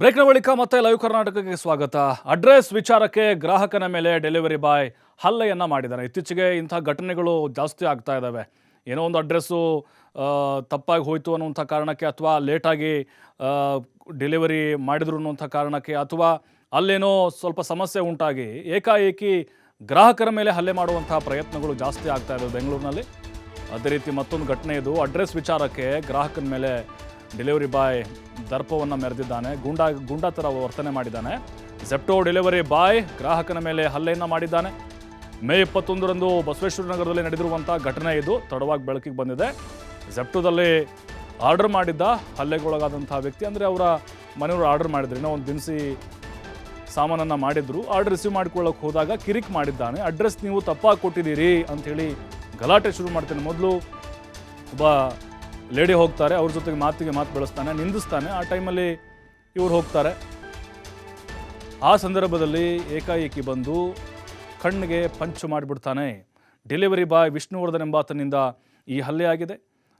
ಬ್ರೇಕ್ನ ಬಳಿಕ ಮತ್ತೆ ಲೈವ್ ಕರ್ನಾಟಕಕ್ಕೆ ಸ್ವಾಗತ. ಅಡ್ರೆಸ್ ವಿಚಾರಕ್ಕೆ ಗ್ರಾಹಕನ ಮೇಲೆ ಡೆಲಿವರಿ ಬಾಯ್ ಹಲ್ಲೆಯನ್ನ ಮಾಡಿದ್ದಾರೆ. ಇತ್ತೀಚೆಗೆ ಇಂಥ ಘಟನೆಗಳು ಜಾಸ್ತಿ ಆಗ್ತಾ ಇದ್ದಾವೆ. ಏನೋ ಒಂದು ಅಡ್ರೆಸ್ಸು ತಪ್ಪಾಗಿ ಹೋಯಿತು ಅನ್ನುವಂಥ ಕಾರಣಕ್ಕೆ ಅಥವಾ ಲೇಟಾಗಿ ಡೆಲಿವರಿ ಮಾಡಿದ್ರು ಅನ್ನುವಂಥ ಕಾರಣಕ್ಕೆ ಅಥವಾ ಅಲ್ಲೇನೋ ಸ್ವಲ್ಪ ಸಮಸ್ಯೆ ಉಂಟಾಗಿ ಏಕಾಏಕಿ ಗ್ರಾಹಕರ ಮೇಲೆ ಹಲ್ಲೆ ಮಾಡುವಂಥ ಪ್ರಯತ್ನಗಳು ಜಾಸ್ತಿ ಆಗ್ತಾ ಇದ್ದಾವೆ ಬೆಂಗಳೂರಿನಲ್ಲಿ. ಅದೇ ರೀತಿ ಮತ್ತೊಂದು ಘಟನೆ ಇದು. ಅಡ್ರೆಸ್ ವಿಚಾರಕ್ಕೆ ಗ್ರಾಹಕನ ಮೇಲೆ ಡೆಲಿವರಿ ಬಾಯ್ ದರ್ಪವನ್ನು ಮೆರೆದಿದ್ದಾನೆ. ಗುಂಡಾ ಗುಂಡಾ ಥರ ವರ್ತನೆ ಮಾಡಿದ್ದಾನೆ. ಜೆಪ್ಟೋ ಡೆಲಿವರಿ ಬಾಯ್ ಗ್ರಾಹಕನ ಮೇಲೆ ಹಲ್ಲೆಯನ್ನು ಮಾಡಿದ್ದಾನೆ. ಮೇ ಇಪ್ಪತ್ತೊಂದರಂದು ಬಸವೇಶ್ವರ ನಗರದಲ್ಲಿ ನಡೆದಿರುವಂಥ ಘಟನೆ ಇದು. ತಡವಾಗಿ ಬೆಳಕಿಗೆ ಬಂದಿದೆ. ಜೆಪ್ಟೋದಲ್ಲಿ ಆರ್ಡರ್ ಮಾಡಿದ್ದ ಹಲ್ಲೆಗೊಳಗಾದಂಥ ವ್ಯಕ್ತಿ ಅಂದರೆ ಅವರ ಮನೆಯವರು ಆರ್ಡರ್ ಮಾಡಿದ್ರು. ಇನ್ನೂ ಒಂದು ದಿನಸಿ ಸಾಮಾನನ್ನು ಮಾಡಿದ್ರು. ಆರ್ಡರ್ ರಿಸೀವ್ ಮಾಡ್ಕೊಳ್ಳೋಕೆ ಹೋದಾಗ ಕಿರಿಕ್ ಮಾಡಿದ್ದಾನೆ. ಅಡ್ರೆಸ್ ನೀವು ತಪ್ಪಾಗಿ ಕೊಟ್ಟಿದ್ದೀರಿ ಅಂಥೇಳಿ ಗಲಾಟೆ ಶುರು ಮಾಡ್ತೇನೆ. ಮೊದಲು ಒಬ್ಬ ಲೇಡಿ ಹೋಗ್ತಾರೆ, ಅವ್ರ ಜೊತೆಗೆ ಮಾತಿಗೆ ಮಾತು ಬೆಳೆಸ್ತಾನೆ, ನಿಂದಿಸ್ತಾನೆ. ಆ ಟೈಮಲ್ಲಿ ಇವ್ರು ಹೋಗ್ತಾರೆ. ಆ ಸಂದರ್ಭದಲ್ಲಿ ಏಕಾಏಕಿ ಬಂದು ಕಣ್ಣಿಗೆ ಪಂಚು ಮಾಡಿಬಿಡ್ತಾನೆ. ಡೆಲಿವರಿ ಬಾಯ್ ವಿಷ್ಣುವರ್ಧನ್ ಎಂಬಾತನಿಂದ ಈ ಹಲ್ಲೆ ಆಗಿದೆ.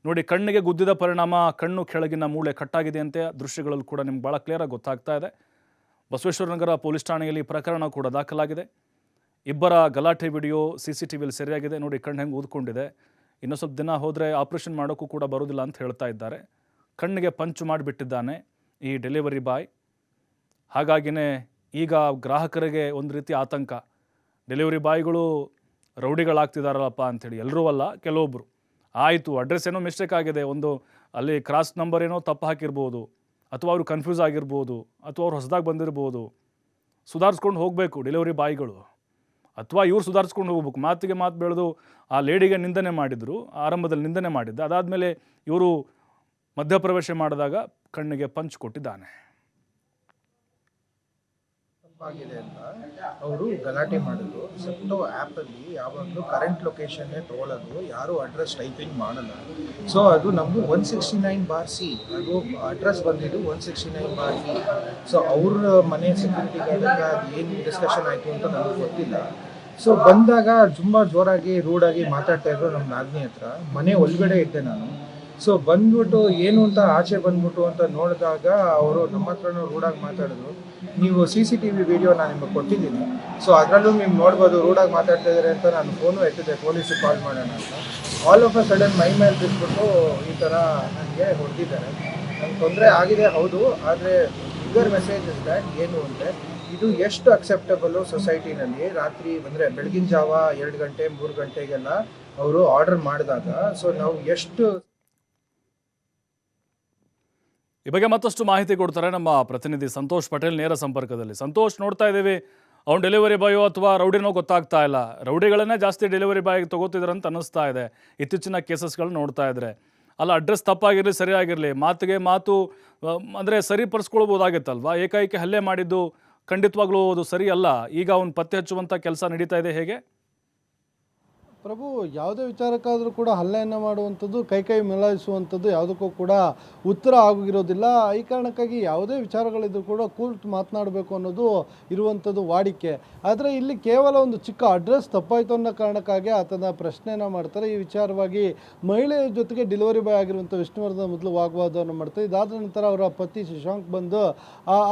ನೋಡಿ, ಕಣ್ಣಿಗೆ ಗುದ್ದಿದ ಪರಿಣಾಮ ಕಣ್ಣು ಕೆಳಗಿನ ಮೂಳೆ ಕಟ್ಟಾಗಿದೆ ಅಂತ. ದೃಶ್ಯಗಳಲ್ಲಿ ಕೂಡ ನಿಮ್ಗೆ ಭಾಳ ಕ್ಲಿಯರಾಗಿ ಗೊತ್ತಾಗ್ತಾ ಇದೆ. ಬಸವೇಶ್ವರನಗರ ಪೊಲೀಸ್ ಠಾಣೆಯಲ್ಲಿ ಪ್ರಕರಣ ಕೂಡ ದಾಖಲಾಗಿದೆ. ಇಬ್ಬರ ಗಲಾಟೆ ವಿಡಿಯೋ ಸಿ ಸಿ ಟಿ ವಿಲಿ ಸರಿಯಾಗಿದೆ. ನೋಡಿ, ಕಣ್ಣು ಹೆಂಗೆ ಊದ್ಕೊಂಡಿದೆ. ಇನ್ನೂ ಸ್ವಲ್ಪ ದಿನ ಹೋದರೆ ಆಪ್ರೇಷನ್ ಮಾಡೋಕ್ಕೂ ಕೂಡ ಬರೋದಿಲ್ಲ ಅಂತ ಹೇಳ್ತಾ ಇದ್ದಾರೆ. ಕಣ್ಣಿಗೆ ಪಂಚು ಮಾಡಿಬಿಟ್ಟಿದ್ದಾನೆ ಈ ಡೆಲಿವರಿ ಬಾಯ್. ಹಾಗಾಗಿನೇ ಈಗ ಗ್ರಾಹಕರಿಗೆ ಒಂದು ರೀತಿ ಆತಂಕ. ಡೆಲಿವರಿ ಬಾಯ್ಗಳು ರೌಡಿಗಳಾಗ್ತಿದಾರಲ್ಲಪ್ಪ ಅಂಥೇಳಿ. ಎಲ್ಲರೂ ಅಲ್ಲ ಕೆಲವೊಬ್ಬರು ಆಯಿತು, ಅಡ್ರೆಸ್ ಏನೋ ಮಿಸ್ಟೇಕ್ ಆಗಿದೆ. ಒಂದು ಅಲ್ಲಿ ಕ್ರಾಸ್ ನಂಬರ್ ಏನೋ ತಪ್ಪು ಹಾಕಿರ್ಬೋದು. ಅಥವಾ ಅವರು ಕನ್ಫ್ಯೂಸ್ ಆಗಿರ್ಬೋದು. ಅಥವಾ ಅವ್ರು ಹೊಸದಾಗಿ ಬಂದಿರ್ಬೋದು. ಸುಧಾರಿಸ್ಕೊಂಡು ಹೋಗಬೇಕು ಡೆಲಿವರಿ ಬಾಯ್ಗಳು. ಅಥವಾ ಇವ್ರು ಸುಧಾರಿಸ್ಕೊಂಡು ಹೋಗ್ಬೇಕು. ಮಾತಿಗೆ ಮಾತು ಬೆಳೆದು ಆ ಲೇಡಿಗೆ ನಿಂದನೆ ಮಾಡಿದರು, ಆರಂಭದಲ್ಲಿ ನಿಂದನೆ ಮಾಡಿದ್ದ, ಅದಾದಮೇಲೆ ಇವರು ಮಧ್ಯಪ್ರವೇಶ ಮಾಡಿದಾಗ ಕಣ್ಣಿಗೆ ಪಂಚ್ ಕೊಟ್ಟಿದ್ದಾನೆ. ತಪ್ಪಾಗಿದೆ ಅಂತ ಅವರು ಗಲಾಟೆ ಮಾಡಿದ್ರು. ಸೆಪ್ಟೋ ಆ್ಯಪಲ್ಲಿ ಯಾವಾಗಲೂ ಕರೆಂಟ್ ಲೊಕೇಶನ್ನೇ ತೊಗೊಳೋದು, ಯಾರೂ ಅಡ್ರೆಸ್ ಟೈಪಿಂಗ್ ಮಾಡಲ್ಲ. ಸೊ ಅದು ನಮ್ಮದು one sixty nine bar C ಅದು ಅಡ್ರೆಸ್ ಬಂದಿದ್ದು one sixty nine bar C so ಅವ್ರ ಮನೆ ಸೆಕ್ಯೂರಿಟಿ ಅದು ಏನು ಡಿಸ್ಕಷನ್ ಆಯಿತು ಅಂತ ನನಗೆ ಗೊತ್ತಿಲ್ಲ. ಸೊ ಬಂದಾಗ ತುಂಬಾ ಜೋರಾಗಿ ರೂಡಾಗಿ ಮಾತಾಡ್ತಾ ಇದ್ರು ನಮ್ಮ ನಾಗ್ನಿ ಹತ್ರ. ಮನೆ ಒಳಗಡೆ ಇದ್ದೆ ನಾನು. ಸೊ ಬಂದ್ಬಿಟ್ಟು ಏನು ಅಂತ ಆಚೆ ಬಂದ್ಬಿಟ್ಟು ಅಂತ ನೋಡಿದಾಗ ಅವರು ನಮ್ಮ ಹತ್ರನೂ ರೂಡಾಗಿ ಮಾತಾಡಿದ್ರು. ನೀವು C C T V video ನಾನು ನಿಮಗೆ ಕೊಟ್ಟಿದ್ದೀನಿ. ಸೊ ಅದರಲ್ಲೂ ನೀವು ನೋಡ್ಬೋದು ರೂಡಾಗಿ ಮಾತಾಡ್ತಾ ಇದ್ದಾರೆ ಅಂತ ನಾನು ಫೋನು ಎತ್ತಿದೆ ಪೊಲೀಸಿಗೆ ಕಾಲ್ ಮಾಡೋಣ ಅಂತ. ಆಲ್ ಆಫ್ ಅ ಸಡನ್ ಮೈ ಮೇಲೆ ಬಿಟ್ಬಿಟ್ಟು ಈ ಥರ ನನಗೆ ಹೊಡೆದಿದ್ದಾರೆ. ನಂಗೆ ತೊಂದರೆ ಆಗಿದೆ, ಹೌದು, ಆದರೆ ಬಿಗರ್ ಮೆಸೇಜ್ ಇಸ್ ದ್ಯಾಟ್ ಏನು ಅಂದರೆ ಇದು ಎಷ್ಟು ಅಕ್ಸೆಪ್ಟಬಲು ಸೊಸೈಟಿನಲ್ಲಿ ರಾತ್ರಿ ಅಂದರೆ ಬೆಳಗಿನ ಜಾವ ಎರಡು ಗಂಟೆ, ಮೂರು ಗಂಟೆಗೆಲ್ಲ ಅವರು ಆರ್ಡರ್ ಮಾಡಿದಾಗ ಸೊ ನಾವು ಎಷ್ಟು ಈ ಬಗ್ಗೆ ಮತ್ತಷ್ಟು ಮಾಹಿತಿ ಕೊಡ್ತಾರೆ ನಮ್ಮ ಪ್ರತಿನಿಧಿ ಸಂತೋಷ್ ಪಟೇಲ್ ನೇರ ಸಂಪರ್ಕದಲ್ಲಿ. ಸಂತೋಷ್, ನೋಡ್ತಾ ಇದ್ದೀವಿ. ಅವ್ನು ಡೆಲಿವರಿ ಬಾಯೋ ಅಥವಾ ರೌಡಿನೋ ಗೊತ್ತಾಗ್ತಾ ಇಲ್ಲ. ರೌಡಿಗಳನ್ನೇ ಜಾಸ್ತಿ ಡೆಲಿವರಿ ಬಾಯ್ ತೊಗೋತಿದ್ರೆ ಅಂತ ಅನ್ನಿಸ್ತಾ ಇದೆ. ಇತ್ತೀಚಿನ ಕೇಸಸ್ಗಳನ್ನ ನೋಡ್ತಾ ಇದ್ರೆ. ಅಲ್ಲ ಅಡ್ರೆಸ್ ತಪ್ಪಾಗಿರಲಿ, ಸರಿಯಾಗಿರಲಿ, ಮಾತಿಗೆ ಮಾತು ಅಂದರೆ ಸರಿಪಡಿಸ್ಕೊಳ್ಬೋದಾಗಿತ್ತಲ್ವಾ? ಏಕಾಏಕಿ ಹಲ್ಲೆ ಮಾಡಿದ್ದು ಖಂಡಿತವಾಗ್ಲೂ ಅದು ಸರಿಯಲ್ಲ. ಈಗ ಅವ್ನು ಪತ್ತೆ ಹಚ್ಚುವಂಥ ಕೆಲಸ ನಡೀತಾ ಇದೆ ಹೇಗೆ? ಪ್ರಭು, ಯಾವುದೇ ವಿಚಾರಕ್ಕಾದರೂ ಕೂಡ ಹಲ್ಲೆಯನ್ನು ಮಾಡುವಂಥದ್ದು ಕೈ ಕೈ ಮಿಲಾಯಿಸುವಂಥದ್ದು ಯಾವುದಕ್ಕೂ ಕೂಡ ಉತ್ತರ ಆಗಿರೋದಿಲ್ಲ ಈ ಕಾರಣಕ್ಕಾಗಿ ಯಾವುದೇ ವಿಚಾರಗಳಿದ್ರು ಕೂಡ ಕೂರ್ಟ್ ಮಾತನಾಡಬೇಕು ಅನ್ನೋದು ಇರುವಂಥದ್ದು ವಾಡಿಕೆ. ಆದರೆ ಇಲ್ಲಿ ಕೇವಲ ಒಂದು ಚಿಕ್ಕ ಅಡ್ರೆಸ್ ತಪ್ಪಾಯಿತು ಅನ್ನೋ ಕಾರಣಕ್ಕಾಗಿ ಆತನ ಪ್ರಶ್ನೆಯನ್ನು ಮಾಡ್ತಾರೆ. ಈ ವಿಚಾರವಾಗಿ ಮಹಿಳೆಯ ಜೊತೆಗೆ ಡೆಲಿವರಿ ಬಾಯ್ ಆಗಿರುವಂಥ ವಿಷ್ಣುವರ್ಧನ್ ಮೊದಲು ವಾಗ್ವಾದವನ್ನು ಮಾಡ್ತಾರೆ. ಇದಾದ ನಂತರ ಅವರ ಪತಿ ಶಶಾಂಕ್ ಬಂದು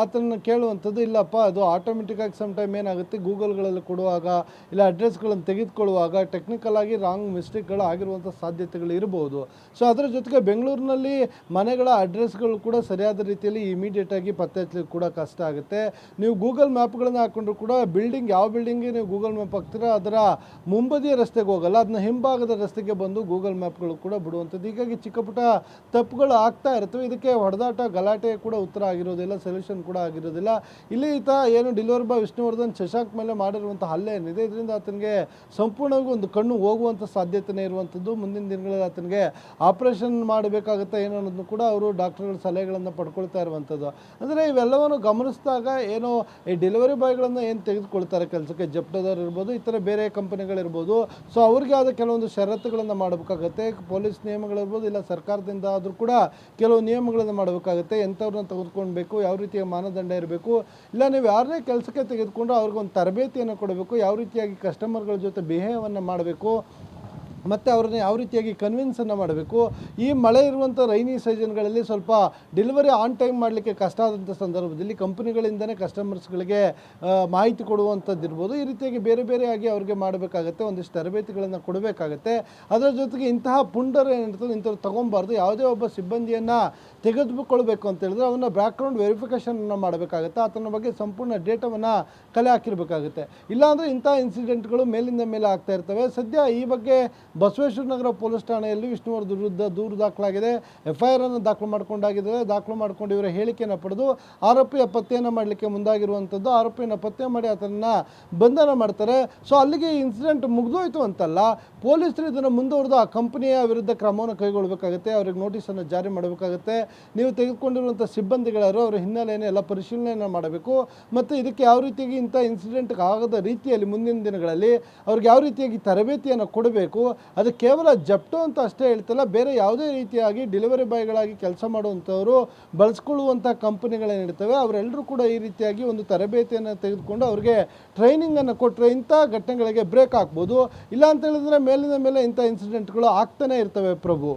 ಆತನ ಕೇಳುವಂಥದ್ದು ಇಲ್ಲಪ್ಪ, ಅದು ಆಟೋಮೆಟಿಕ್ಕಾಗಿ ಸಮ್ ಟೈಮ್ ಏನಾಗುತ್ತೆ? ಗೂಗಲ್ಗಳಲ್ಲಿ ಕೊಡುವಾಗ, ಇಲ್ಲ ಅಡ್ರೆಸ್ಗಳನ್ನು ತೆಗೆದುಕೊಳ್ಳುವಾಗ ಟೆಕ್ನಿಕಲ್ ಆಗಿ ರಾಂಗ್ ಮಿಸ್ಟೇಕ್ಗಳು ಆಗಿರುವಂಥ ಸಾಧ್ಯತೆಗಳು ಇರಬಹುದು ಸೊ ಅದರ ಜೊತೆಗೆ ಬೆಂಗಳೂರಿನಲ್ಲಿ ಮನೆಗಳ ಅಡ್ರೆಸ್ಗಳು ಕೂಡ ಸರಿಯಾದ ರೀತಿಯಲ್ಲಿ ಇಮಿಡಿಯೇಟ್ ಆಗಿ ಪತ್ತೆ ಹಚ್ಚಲಿಕ್ಕೆ ಕೂಡ ಕಷ್ಟ ಆಗುತ್ತೆ. ನೀವು ಗೂಗಲ್ ಮ್ಯಾಪ್ಗಳನ್ನು ಹಾಕೊಂಡ್ರು ಕೂಡ ಬಿಲ್ಡಿಂಗ್ ಯಾವ ಬಿಲ್ಡಿಂಗ್ಗೆ ನೀವು ಗೂಗಲ್ ಮ್ಯಾಪ್ ಹಾಕ್ತೀರಾ ಅದರ ಮುಂಬದಿಯ ರಸ್ತೆಗೆ ಹೋಗಲ್ಲ, ಅದನ್ನ ಹಿಂಭಾಗದ ರಸ್ತೆಗೆ ಬಂದು ಗೂಗಲ್ ಮ್ಯಾಪ್ಗಳು ಕೂಡ ಬಿಡುವಂಥದ್ದು. ಹೀಗಾಗಿ ಚಿಕ್ಕ ಪುಟ್ಟ ತಪ್ಪುಗಳು ಆಗ್ತಾ ಇರ್ತವೆ ಇದಕ್ಕೆ ಹೊಡೆದಾಟ, ಗಲಾಟೆ ಕೂಡ ಉತ್ತರ ಆಗಿರೋದಿಲ್ಲ ಸೊಲ್ಯೂಷನ್ ಕೂಡ ಆಗಿರೋದಿಲ್ಲ. ಇಲ್ಲಿ ಈತ ಏನು ಡಿಲಿವರ್ ಬಾಯ್ ವಿಷ್ಣುವರ್ಧನ್, ಶಶಾಂಕ್ ಮೇಲೆ ಮಾಡಿರುವಂಥ ಹಲ್ಲೆ ಏನಿದೆ? ಇದರಿಂದ ಆತನಿಗೆ ಸಂಪೂರ್ಣವಾಗಿ ಒಂದು ಕಣ್ಣು ಹೋಗುವಂಥ ಸಾಧ್ಯತೆನೇ ಇರುವಂಥದ್ದು. ಮುಂದಿನ ದಿನಗಳಲ್ಲಿ ಆತನಿಗೆ ಆಪರೇಷನ್ ಮಾಡಬೇಕಾಗುತ್ತೆ ಏನು ಅನ್ನೋದನ್ನು ಕೂಡ ಅವರು ಡಾಕ್ಟರ್ಗಳ ಸಲಹೆಗಳನ್ನು ಪಡ್ಕೊಳ್ತಾ ಇರುವಂಥದ್ದು. ಅಂದರೆ ಇವೆಲ್ಲವನ್ನು ಗಮನಿಸಿದಾಗ ಏನು ಈ ಡೆಲಿವರಿ ಬಾಯ್ಗಳನ್ನು ಏನು ತೆಗೆದುಕೊಳ್ತಾರೆ ಕೆಲಸಕ್ಕೆ? ಜಪ್ಟೋದವ್ರು ಇರ್ಬೋದು ಈ ಥರ ಬೇರೆ ಕಂಪನಿಗಳಿರ್ಬೋದು. ಸೊ ಅವ್ರಿಗೆ ಆದ ಕೆಲವೊಂದು ಷರತ್ತುಗಳನ್ನು ಮಾಡಬೇಕಾಗತ್ತೆ. ಪೊಲೀಸ್ ನಿಯಮಗಳಿರ್ಬೋದು, ಇಲ್ಲ ಸರ್ಕಾರದಿಂದ ಆದರೂ ಕೂಡ ಕೆಲವು ನಿಯಮಗಳನ್ನು ಮಾಡಬೇಕಾಗುತ್ತೆ. ಎಂಥವ್ರನ್ನ ತೆಗೆದುಕೊಳ್ಬೇಕು, ಯಾವ ರೀತಿಯ ಮಾನದಂಡ ಇರಬೇಕು, ಇಲ್ಲ ನೀವು ಯಾರನ್ನೇ ಕೆಲಸಕ್ಕೆ ತೆಗೆದುಕೊಂಡು ಅವ್ರಿಗೊಂದು ತರಬೇತಿಯನ್ನು ಕೊಡಬೇಕು, ಯಾವ ರೀತಿಯಾಗಿ ಕಸ್ಟಮರ್ಗಳ ಜೊತೆ ಬಿಹೇವನ್ನು ಮಾಡಬೇಕು को ಮತ್ತು ಅವ್ರನ್ನ ಯಾವ ರೀತಿಯಾಗಿ ಕನ್ವಿನ್ಸನ್ನು ಮಾಡಬೇಕು? ಈ ಮಳೆ ಇರುವಂಥ ರೈನಿ ಸೀಸನ್ಗಳಲ್ಲಿ ಸ್ವಲ್ಪ ಡೆಲಿವರಿ ಆನ್ ಟೈಮ್ ಮಾಡಲಿಕ್ಕೆ ಕಷ್ಟ ಆದಂಥ ಸಂದರ್ಭದಲ್ಲಿ ಕಂಪನಿಗಳಿಂದನೇ ಕಸ್ಟಮರ್ಸ್ಗಳಿಗೆ ಮಾಹಿತಿ ಕೊಡುವಂಥದ್ದು ಇರ್ಬೋದು ಈ ರೀತಿಯಾಗಿ ಬೇರೆ ಬೇರೆಯಾಗಿ ಅವ್ರಿಗೆ ಮಾಡಬೇಕಾಗತ್ತೆ, ಒಂದಿಷ್ಟು ತರಬೇತಿಗಳನ್ನು ಕೊಡಬೇಕಾಗತ್ತೆ. ಅದರ ಜೊತೆಗೆ ಇಂತಹ ಪುಂಡರ್ ಏನಿರ್ತದೆ ಇಂಥವ್ರು ತಗೊಬಾರ್ದು. ಯಾವುದೇ ಒಬ್ಬ ಸಿಬ್ಬಂದಿಯನ್ನು ತೆಗೆದುಕೊಳ್ಬೇಕು ಅಂತ ಹೇಳಿದ್ರೆ ಅವನ್ನ ಬ್ಯಾಕ್ಗ್ರೌಂಡ್ ವೆರಿಫಿಕೇಷನ್ನ ಮಾಡಬೇಕಾಗುತ್ತೆ. ಆತನ ಬಗ್ಗೆ ಸಂಪೂರ್ಣ ಡೇಟಾವನ್ನು ಕಲೆ ಹಾಕಿರಬೇಕಾಗುತ್ತೆ. ಇಲ್ಲಾಂದರೆ ಇಂಥ ಇನ್ಸಿಡೆಂಟ್ಗಳು ಮೇಲಿಂದ ಮೇಲೆ ಆಗ್ತಾ ಇರ್ತವೆ. ಸದ್ಯ ಈ ಬಗ್ಗೆ ಬಸವೇಶ್ವರ ನಗರ ಪೊಲೀಸ್ ಠಾಣೆಯಲ್ಲಿ ವಿಷ್ಣುವರ್ಧ ವಿರುದ್ಧ ದೂರು ದಾಖಲಾಗಿದೆ. ಎಫ್ಐಆರ್ ಅನ್ನು ದಾಖಲು ಮಾಡಿಕೊಂಡಾಗಿದ್ದಾರೆ. ದಾಖಲು ಮಾಡಿಕೊಂಡು ಇವರ ಹೇಳಿಕೆಯನ್ನು ಪಡೆದು ಆರೋಪಿಯ ಪತ್ತೆಯನ್ನು ಮಾಡಲಿಕ್ಕೆ ಮುಂದಾಗಿರುವಂಥದ್ದು ಆರೋಪಿಯನ್ನು ಪತ್ತೆ ಮಾಡಿ ಅದನ್ನು ಬಂಧನ ಮಾಡ್ತಾರೆ. ಸೊ ಅಲ್ಲಿಗೆ ಇನ್ಸಿಡೆಂಟ್ ಮುಗಿದೋಯ್ತು ಅಂತಲ್ಲ, ಪೊಲೀಸರು ಇದನ್ನು ಮುಂದುವರೆದು ಆ ಕಂಪನಿಯ ವಿರುದ್ಧ ಕ್ರಮವನ್ನು ಕೈಗೊಳ್ಳಬೇಕಾಗುತ್ತೆ ಅವ್ರಿಗೆ ನೋಟಿಸನ್ನು ಜಾರಿ ಮಾಡಬೇಕಾಗುತ್ತೆ. ನೀವು ತೆಗೆದುಕೊಂಡಿರುವಂಥ ಸಿಬ್ಬಂದಿಗಳಾರು ಅವರ ಹಿನ್ನೆಲೆಯನ್ನು ಎಲ್ಲ ಪರಿಶೀಲನೆಯನ್ನು ಮಾಡಬೇಕು. ಮತ್ತು ಇದಕ್ಕೆ ಯಾವ ರೀತಿಯಾಗಿ ಇಂಥ ಇನ್ಸಿಡೆಂಟ್ ಆಗದ ರೀತಿಯಲ್ಲಿ ಮುಂದಿನ ದಿನಗಳಲ್ಲಿ ಅವ್ರಿಗೆ ಯಾವ ರೀತಿಯಾಗಿ ತರಬೇತಿಯನ್ನು ಕೊಡಬೇಕು? ಅದು ಕೇವಲ ಜಪ್ಟೋ ಅಂತ ಅಷ್ಟೇ ಹೇಳ್ತಲ್ಲ, ಬೇರೆ ಯಾವುದೇ ರೀತಿಯಾಗಿ ಡೆಲಿವರಿ ಬಾಯ್ಗಳಾಗಿ ಕೆಲಸ ಮಾಡುವಂಥವರು ಬಳಸ್ಕೊಳ್ಳುವಂಥ ಕಂಪನಿಗಳೇನಿರ್ತವೆ, ಅವರೆಲ್ಲರೂ ಕೂಡ ಈ ರೀತಿಯಾಗಿ ಒಂದು ತರಬೇತಿಯನ್ನು ತೆಗೆದುಕೊಂಡು ಅವರಿಗೆ ಟ್ರೈನಿಂಗನ್ನು ಕೊಟ್ಟರೆ ಇಂಥ ಘಟನೆಗಳಿಗೆ ಬ್ರೇಕ್ ಹಾಕ್ಬೋದು. ಇಲ್ಲ ಅಂತ ಹೇಳಿದ್ರೆ ಮೇಲಿನ ಮೇಲೆ ಇಂಥ ಇನ್ಸಿಡೆಂಟ್ಗಳು ಆಗ್ತಾನೆ ಇರ್ತವೆ ಪ್ರಭು.